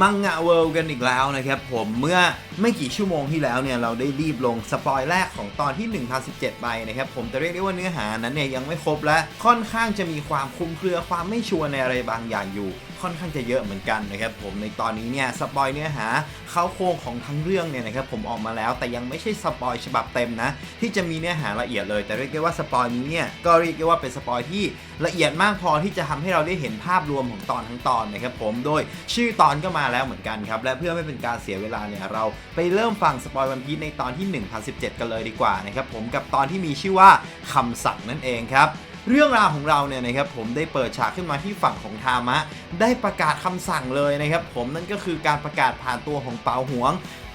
มังงะเวิลด์กันอีกแล้วนะครับผมเมื่อไม่กี่ชั่วโมงที่แล้วเนี่ยเราได้รีบลงสปอยแรกของตอนที่ 1017 ไปนะครับผมจะเรียกได้ว่าเนื้อหานั้นเนี่ยยังไม่ครบและค่อนข้างจะมีความคลุมเครือความไม่ชัวร์ในอะไรบางอย่างอยู่ ค่อนข้างจะเยอะเหมือนกันนะครับผมในตอนนี้เนี่ยสปอยเนื้อหาเข้าโครงของทั้งเรื่องเนี่ยนะครับผมออกมาแล้วแต่ยังไม่ใช่สปอยฉบับเต็มนะที่จะมีเนื้อหาละเอียดเลยแต่เรียกได้ว่าสปอยนี้เนี่ยก็เรียกได้ว่าเป็นสปอยที่ละเอียดมากพอที่จะทำให้เราได้เห็นภาพรวมของตอนทั้งตอนนะครับผมโดยชื่อตอนก็มาแล้วเหมือนกันครับ และเพื่อไม่เป็นการเสียเวลาเนี่ยเราไปเริ่มฟังสปอยวันพีชในตอนที่ 1017 กันเลยดีกว่านะครับผมกับตอนที่มีชื่อว่าคำสั่งนั่นเองครับเรื่องราวของเราเนี่ยนะครับผมได้เปิดฉากขึ้นมาที่ฝั่งของทามะ ได้ประกาศคำสั่งเลยนะครับผมนั่นก็คือการประกาศผ่านตัวของเปาหวง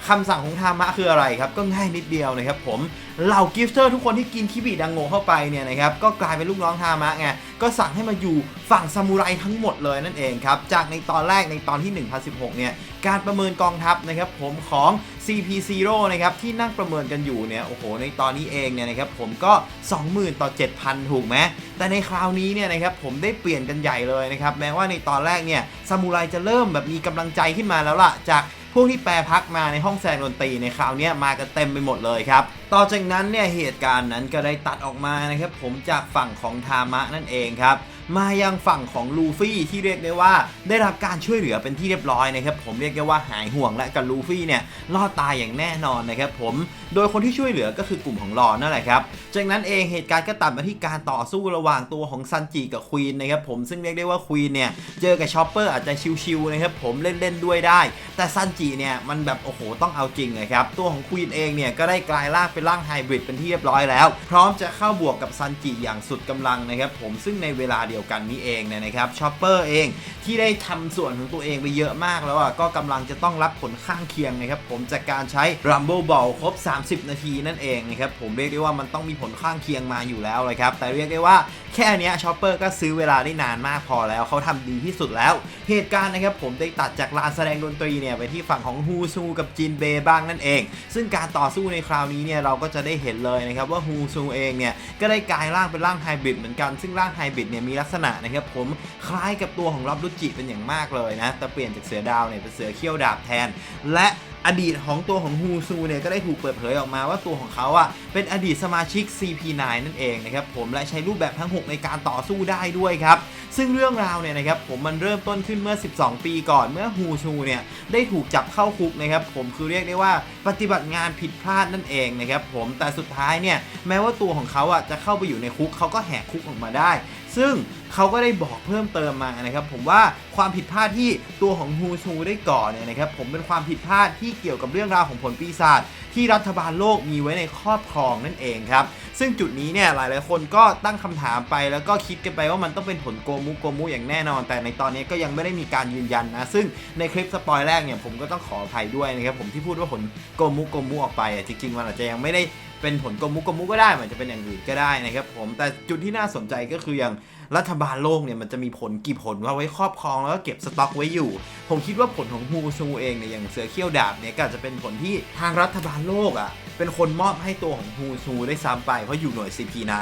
คำสั่งของทามะคืออะไรครับ ก็ง่ายนิดเดียวนะครับผมเหล่ากิฟเตอร์ทุกคนที่กินคิบิดังโงเข้าไปเนี่ยนะครับก็กลายเป็นลูกน้องทามะไงก็สั่งให้มาอยู่ฝั่งซามูไรทั้งหมดเลยนั่นเองครับ จากในตอนแรกในตอนที่ 1016 เนี่ย การประเมินกองทัพนะครับผมของ CP0 นะครับที่นั่งประเมินกันอยู่เนี่ยโอ้โหในตอนนี้เองเนี่ยนะครับผมก็ 20,000 ต่อ 7,000 ถูกไหมแต่ในคราวนี้เนี่ยนะครับผมได้เปลี่ยนกันใหญ่เลยนะครับแม้ว่าในตอนแรกเนี่ยซามูไรจะเริ่มแบบมีกำลังใจขึ้นมาแล้วล่ะจาก พวกที่แปรพักมาในห้องแสดงดนตรีในคราวนี้มากันเต็มไปหมดเลยครับ ต่อจากนั้นเนี่ยเหตุการณ์นั้นก็ได้ตัดออกมานะครับผมจากฝั่งของทามะนั่นเองครับ มายังฝั่งของลูฟี่ที่เรียกได้ว่า ได้รับการช่วยเหลือเป็นที่เรียบร้อยนะครับผมเรียกได้ว่าหายห่วงและกับลูฟี่เนี่ยรอดตายอย่างแน่นอนนะครับผมโดยคนที่ช่วยเหลือก็คือกลุ่มของรอนนั่นแหละครับจากนั้นเองเหตุการณ์ก็ตัดมาที่การต่อสู้ระหว่างตัวของซันจิกับควีนนะครับผมซึ่งเรียกได้ว่าควีนเนี่ยเจอกับชอปเปอร์อาจจะชิวๆนะครับผมเล่นๆด้วยได้ แต่ซันจิเนี่ยมันแบบโอ้โหต้องเอาจริงเลยครับตัวของควีนเองเนี่ยก็ได้กลายร่างเป็นร่างไฮบริดเป็นที่เรียบร้อยแล้ว พร้อมจะเข้าบวกกับซันจิอย่างสุดกำลังนะครับผมซึ่งในเวลาเดียวกันนี้เองเนี่ยนะครับชอปเปอร์เองที่ได้ทำส่วนของตัวเองไปเยอะมากแล้วอะก็กำลังจะต้องรับผลข้างเคียงนะครับผมจากการใช้ Rumble Ball ครบ 30 นาทีนั่นเองนะครับผมเรียกได้ว่ามันต้องมีผลข้างเคียงมาอยู่แล้วเลยครับแต่เรียกได้ว่าแค่นี้ชอปเปอร์ก็ซื้อเวลาได้นานมากพอแล้วเขาทำดีที่สุดแล้ว เหตุการณ์นะครับผมได้ตัดจากลานแสดงดนตรีเนี่ยไปที่ฝั่งของฮูซูกับจินเบบ้างนั่นเอง ซึ่งการต่อสู้ในคราวนี้เนี่ยเราก็จะได้เห็นเลยนะครับว่าฮูซูเองเนี่ยก็ได้กลายร่างเป็นร่างไฮบริดเหมือนกันซึ่งร่างไฮบริดเนี่ยมีลักษณะนะครับผมคล้ายกับตัวของรับรุจิเป็นอย่างมากเลยนะแต่เปลี่ยนจากเสือดาวเนี่ยเป็นเสือเขี้ยวดาบแทน และ อดีตของตัวของฮูซูเนี่ยก็ได้ถูกเปิดเผยออกมาว่าตัวของเขาอะเป็นอดีตสมาชิก CP9 นั่นเองนะครับผมและใช้รูปแบบทั้ง 6 ในการต่อสู้ได้ด้วยครับ ซึ่งเรื่องราวเนี่ยนะครับผมมันเริ่มต้นขึ้นเมื่อ 12 ปีก่อนเมื่อฮูชูเนี่ยได้ถูกจับเข้าคุกนะครับผมคือเรียกได้ว่าปฏิบัติงานผิดพลาดนั่นเองนะครับผมแต่สุดท้ายเนี่ยแม้ว่าตัวของเขาอะจะเข้าไปอยู่ในคุกเขาก็แหกคุกออกมาได้ ซึ่ง เขาก็ได้บอกเพิ่มเติมมานะครับผมว่าความผิดพลาดที่ตัวของฮูชูได้ก่อเนี่ยนะครับผมเป็นความผิดพลาดที่เกี่ยวกับเรื่องราวของผลปีศาจที่รัฐบาลโลกมีไว้ในครอบครองนั่นเองครับซึ่งจุดนี้เนี่ยหลายๆคนก็ตั้งคำถามไปแล้วก็คิดกันไปว่ามันต้องเป็นผลโกมุโกมุอย่างแน่นอน แต่ในตอนนี้ก็ยังไม่ได้มีการยืนยันนะ ซึ่งในคลิปสปอยแรกเนี่ยผมก็ต้องขออภัยด้วยนะครับผมที่พูดว่าผลโกมุโกมุออกไปอะจริงๆมันอาจจะยังไม่ได้เป็นผลโกมุโกมุก็ได้มันจะเป็นอย่างอื่นก็ได้นะครับผมแต่จุดที่น่าสนใจก็คืออย่างรัฐบาลโลกเนี่ยมันจะมีผลกี่ผลว่าไว้ครอบครองแล้วก็เก็บสต็อกไว้อยู่ ผมคิดว่าผลของฮูซูเองเนี่ยอย่างเสือเขี้ยวดาบเนี่ยก็จะเป็นผลที่ทางรัฐบาลโลกอะ เป็นคนมอบให้ตัวของฮูซูได้ซ้ำไป เพราะอยู่หน่วย CP9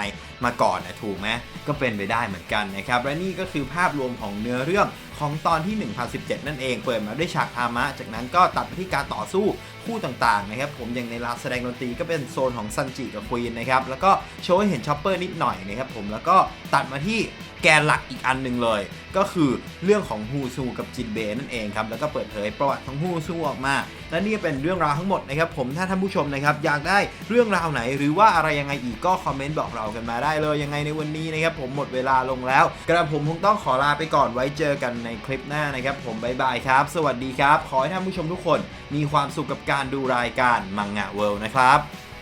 มาก่อนนะถูกไหมก็เป็นไปได้เหมือนกันนะครับ และนี่ก็คือภาพรวมของเนื้อเรื่อง ของตอนที่ 1017 นั่นเองเปิดมาด้วยฉากธามะ จากนั้นก็ตัดไปที่การต่อสู้คู่ต่างๆนะครับผมอย่างในลาแสดงดนตรีก็เป็นโซนของซันจิกับควีนนะครับแล้วก็โชว์ให้เห็นชอปเปอร์นิดหน่อยนะครับผมแล้วก็ตัดมาที่แกนหลักอีกอันหนึ่งเลย ก็คือเรื่องของฮูซูกับจินเบนั่นเองครับแล้วก็เปิดเผยประวัติของฮูซูออกมาและนี่เป็นเรื่องราวทั้งหมดนะครับผมถ้าท่านผู้ชมนะครับอยากได้เรื่องราวไหน หรือว่าอะไรยังไงอีกก็คอมเมนต์บอกเรากันมาได้เลยยังไงในวันนี้นะครับผมหมดเวลาลงแล้ว กระผมคงต้องขอลาไปก่อนไว้เจอกันในคลิปหน้านะครับ ผมบายบายครับ สวัสดีครับ ขอให้ท่านผู้ชมทุกคนมีความสุขกับการดูรายการมังงะเวิลด์นะครับ